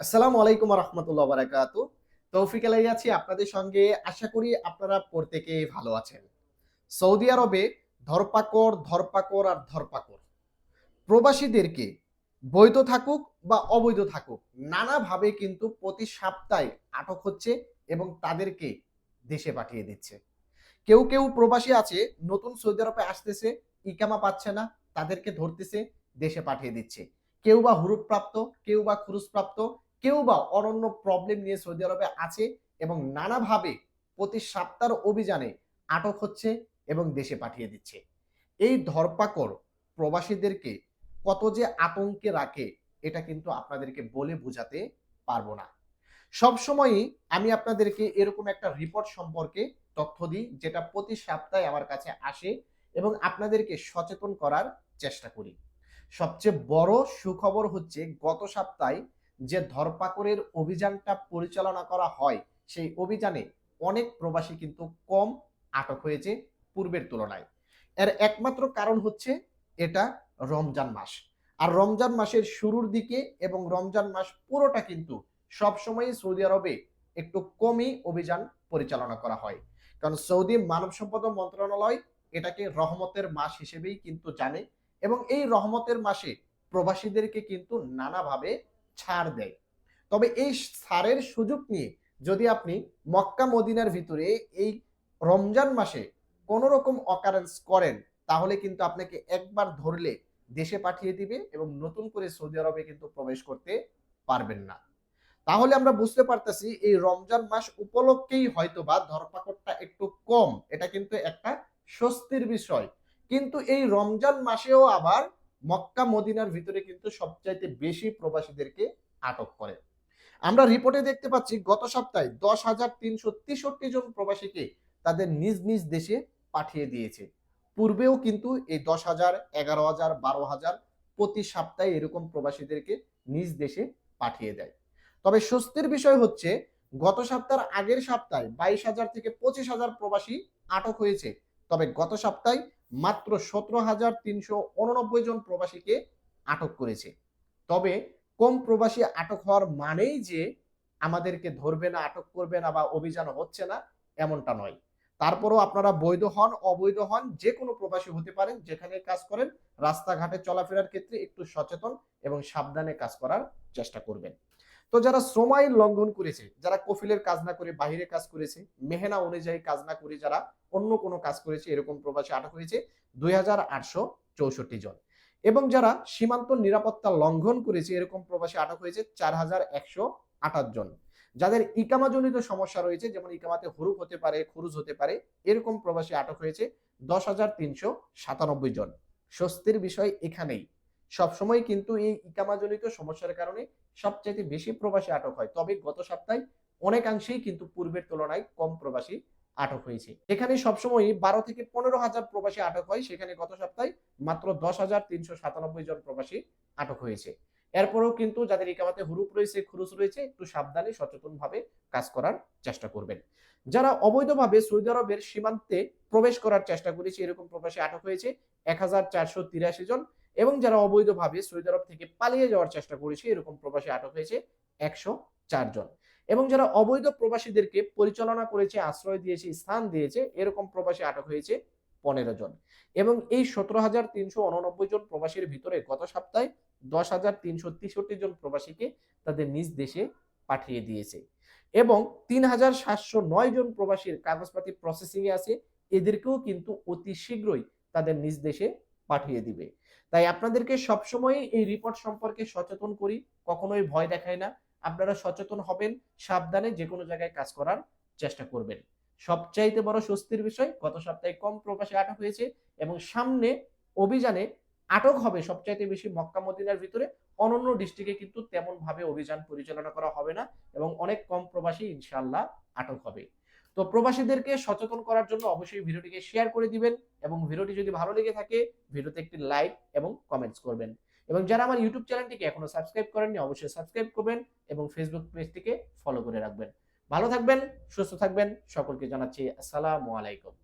আসসালামু আলাইকুম রহমতুল্লাহ বারাকাত তৌফিক আলাই আছি আপনাদের সঙ্গে। আশা করি আপনারা প্রত্যেকে ভালো আছেন। সৌদি আরবে ধরপাকড় ধরপাকড় আর ধরপাকড়। প্রবাসীদেরকে বৈধ থাকুক বা অবৈধ থাকুক, নানাভাবে কিন্তু প্রতি সপ্তাহে আটক হচ্ছে এবং তাদেরকে দেশে পাঠিয়ে দিচ্ছে। কেউ কেউ প্রবাসী আছে, নতুন সৌদি আরবে আসতেছে, ইকামা পাচ্ছে না, তাদেরকে ধরতেছে, দেশে পাঠিয়ে দিচ্ছে। কেউ বা হুরুপ প্রাপ্ত কেউ বা খুরুজ প্রাপ্ত কেউ বা অনন্য প্রবলেম নিয়ে সৌদি আরবে আছে এবং নানাভাবে প্রতি সপ্তাহ অভিযানে আটক হচ্ছে এবং দেশে পাঠিয়ে দিচ্ছে। এই ধরপাকড় প্রবাসীদেরকে কত যে আতঙ্কে রাখে, এটা কিন্তু আপনাদেরকে বলে বোঝাতে পারব না। সবসময়ই আমি আপনাদেরকে এরকম একটা রিপোর্ট সম্পর্কে তথ্য দিই, যেটা প্রতি সপ্তাহে আমার কাছে আসে এবং আপনাদেরকে সচেতন করার চেষ্টা করি। সবচেয়ে বড় সুখবর হচ্ছে গত সপ্তাহে যে ধরপাকড়ের অভিযানটা পরিচালনা করা হয়, সেই অভিযানে অনেক প্রবাসী কিন্তু কম আটক হয়েছে পূর্বের তুলনায়। এর একমাত্র কারণ হচ্ছে এটা রমজান মাস। আর রমজান মাসের শুরুর দিকে এবং রমজান মাস পুরোটা কিন্তু সবসময় সৌদি আরবে একটু কমই অভিযান পরিচালনা করা হয়। কারণ সৌদি মানব সম্পদ মন্ত্রণালয় এটাকে রহমতের মাস হিসেবেই কিন্তু জানে এবং এই রহমতের মাসে প্রবাসীদেরকে কিন্তু নানাভাবে ছাড় দেয়। তবে এই ছাড়ের সুযোগ নিয়ে যদি আপনি মক্কা মদিনার ভিতরে এই রমজান মাসে কোনো রকম অকারেন্স করেন, তাহলে কিন্তু আপনাকে একবার ধরলে দেশে পাঠিয়ে দিবে এবং নতুন করে সৌদি আরবে কিন্তু প্রবেশ করতে পারবেন না। তাহলে আমরা বুঝতে পারতেছি এই রমজান মাস উপলক্ষেই হয়তো বা ধরপাকড়টা একটু কম, এটা কিন্তু একটা স্বস্তির বিষয়। কিন্তু এই রমজান মাসেও আবার মক্কা মদিনার ভিতরে কিন্তু সবচাইতে বেশি প্রবাসীদেরকে আটক করে। আমরা রিপোর্টে দেখতে পাচ্ছি, গত সপ্তাহে দশ হাজার তিনশো তেষট্টি জন প্রবাসীকে তাদের নিজ নিজ দেশে পাঠিয়ে দিয়েছে। পূর্বেও কিন্তু এই দশ হাজার এগারো হাজার বারো হাজার প্রতি সপ্তাহে এরকম প্রবাসীদেরকে নিজ দেশে পাঠিয়ে দেয়। তবে স্বস্তির বিষয় হচ্ছে, গত সপ্তাহের আগের সপ্তাহে বাইশ হাজার থেকে পঁচিশ হাজার প্রবাসী আটক হয়েছে। তবে গত সপ্তাহে মাত্র সতেরো হাজার তিনশো উননব্বই জন প্রবাসীকে আটক করেছে। তবে কম প্রবাসী আটক হওয়ার মানেই যে আমাদেরকে ধরবে না, আটক করবে না বা অভিযান হচ্ছে না, এমনটা নয়। তারপরও আপনারা বৈধ হন, অবৈধ হন, যে কোনো প্রবাসী হতে পারেন, যেখানে কাজ করেন, রাস্তাঘাটে চলাফেরার ক্ষেত্রে একটু সচেতন এবং সাবধানে কাজ করার চেষ্টা করবেন। তো যারা শ্রম আইন লঙ্ঘন করেছে, যারা কফিলের কাজ না করে বাহিরে কাজ করেছে, মেহনা অনুযায়ী কাজ না করে যারা অন্য কোনো কাজ করেছে, এরকম প্রবাসী আটক হয়েছে দুই হাজার আটশো চৌষট্টি জন। এবং যারা সীমান্ত নিরাপত্তা লঙ্ঘন করেছে, এরকম প্রবাসী আটক হয়েছে চার হাজার একশো আঠাশ জন। যাদের ইকামাজনিত সমস্যা রয়েছে, যেমন ইকামাতে হরুপ হতে পারে, খুরুজ হতে পারে, এরকম প্রবাসী আটক হয়েছে দশ জন। স্বস্তির বিষয় এখানেই। সবসময় কিন্তু এই ইকামাজনিত সমস্যার কারণে সবচাইতে বেশি প্রবাসী আটক হয়। তবে গত সপ্তাহে অনেকাংশেই কিন্তু পূর্বের তুলনায় কম প্রবাসী আটক হয়েছে। এখানে সবসময় বারো থেকে পনেরো হাজার প্রবাসী আটক হয়। সেখানে গত সপ্তাহে মাত্র দশ হাজার তিনশো সাতানব্বই জন প্রবাসী আটক হয়েছে। এরপরেও কিন্তু যাদের ইকামাতে হুরুপ রয়েছে খুরুস রয়েছে, একটু সাবধানে সচেতন ভাবে কাজ করার চেষ্টা করবেন। যারা অবৈধভাবে সৌদি আরবের সীমান্তে প্রবেশ করার চেষ্টা করেছে, এরকম প্রবাসী আটক হয়েছে, এক হাজার চারশো তিরাশি জন। এবং যারা অবৈধভাবে সৌদি আরব থেকে পালিয়ে যাওয়ার চেষ্টা করেছে, এরকম প্রবাসী আটক হয়েছে একশো চার জন। এবং যারা অবৈধ প্রবাসীদেরকে পরিচালনা করেছে, আশ্রয় দিয়েছে, স্থান দিয়েছে, এরকম প্রবাসী আটক হয়েছে পনেরো জন। এবং এই সতেরো হাজার তিনশো উননব্বই জন প্রবাসীর ভিতরে গত সপ্তাহে দশ হাজার তিনশো তেষট্টি জন প্রবাসীকে তাদের নিজ দেশে পাঠিয়ে দিয়েছে। এবং তিন হাজার সাতশো নয় জন প্রবাসীর কাগজপাতি প্রসেসিং এ আছে, এদেরকেও কিন্তু অতি শীঘ্রই তাদের নিজ দেশে পাঠিয়ে দিবে। তাই আপনাদেরকে সবসময় এই রিপোর্ট সম্পর্কে সচেতন করি, কখনোই ভয় দেখায় না। আপনারা সচেতন হবেন, সাবধানে যে কোনো জায়গায় কাজ করার চেষ্টা করবেন। সবচাইতে বড় স্বস্তির বিষয়, গত সপ্তাহে কম প্রবাসী আটক হয়েছে এবং সামনে অভিযানে আটক হবে সবচাইতে বেশি মক্কা মদিনার ভিতরে। অনন্য ডিস্ট্রিক্টে কিন্তু তেমন ভাবে অভিযান পরিচালনা করা হবে না এবং অনেক কম প্রবাসী ইনশাল্লাহ আটক হবে। তো প্রবাসীদেরকে সচেতন করার জন্য অবশ্যই ভিডিওটিকে শেয়ার করে দিবেন এবং ভিডিওটি যদি ভালো লেগে থাকে, ভিডিওতে একটি লাইক এবং কমেন্টস করবেন। এবং যারা আমার ইউটিউব চ্যানেলটিকে এখনও সাবস্ক্রাইব করেননি, অবশ্যই সাবস্ক্রাইব করবেন এবং ফেসবুক পেজটিকে ফলো করে রাখবেন। ভালো থাকবেন, সুস্থ থাকবেন, সকলকে জানাচ্ছি আসসালামু আলাইকুম।